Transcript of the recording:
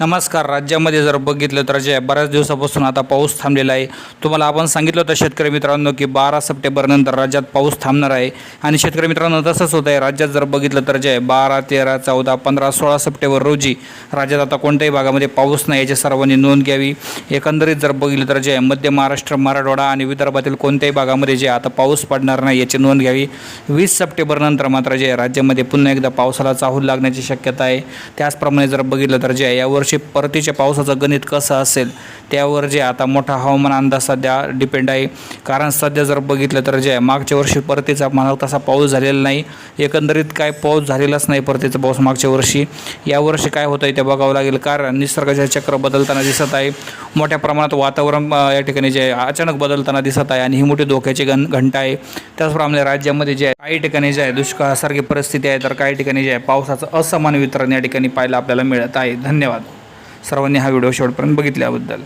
नमस्कार. राज्यामध्ये जर बघितलं तर जे बऱ्याच दिवसापासून आता पाऊस थांबलेला आहे. तुम्हाला आपण सांगितलं होतं शेतकरी मित्रांनो की बारा सप्टेंबरनंतर राज्यात पाऊस थांबणार आहे. आणि शेतकरी मित्रांनो तसंच होतं आहे. राज्यात जर बघितलं तर जे बारा तेरा चौदा पंधरा सोळा सप्टेंबर रोजी राज्यात आता कोणत्याही भागामध्ये पाऊस नाही याची सर्वांनी नोंद घ्यावी. एकंदरीत जर बघितलं तर जे मध्य महाराष्ट्र मराठवाडा आणि विदर्भातील कोणत्याही भागामध्ये जे आता पाऊस पडणार नाही याची नोंद घ्यावी. वीस सप्टेंबरनंतर मात्र जे राज्यामध्ये पुन्हा एकदा पावसाला चाहूल लागण्याची शक्यता आहे. त्याचप्रमाणे जर बघितलं तर जे वर्षी परतीच्या पावसाचं गणित कसं असेल त्यावर जे आता मोठा हवामान अंदाज सध्या डिपेंड आहे. कारण सध्या जर बघितलं तर जे मागच्या वर्षी परतीचा म्हणाल तसा पाऊस झालेला नाही एकंदरीत काय पाऊस झालेलाच नाही परतीचा पाऊस मागच्या वर्षी. यावर्षी काय होतं आहे ते बघावं लागेल कारण निसर्गाचे चक्र बदलताना दिसत आहे. मोठ्या प्रमाणात वातावरण या ठिकाणी जे आहे, अचानक बदलताना दिसत आहे आणि ही मोठी धोक्याची घन घंटा आहे. त्याचप्रमाणे राज्यामध्ये जे आहे काही ठिकाणी जे आहे दुष्काळासारखी परिस्थिती आहे तर काही ठिकाणी जे आहे पावसाचं असमान वितरण या ठिकाणी पाहायला आपल्याला मिळत आहे. धन्यवाद. सर्वांनी हा व्हिडिओ शेवटपर्यंत बघितल्याबद्दल.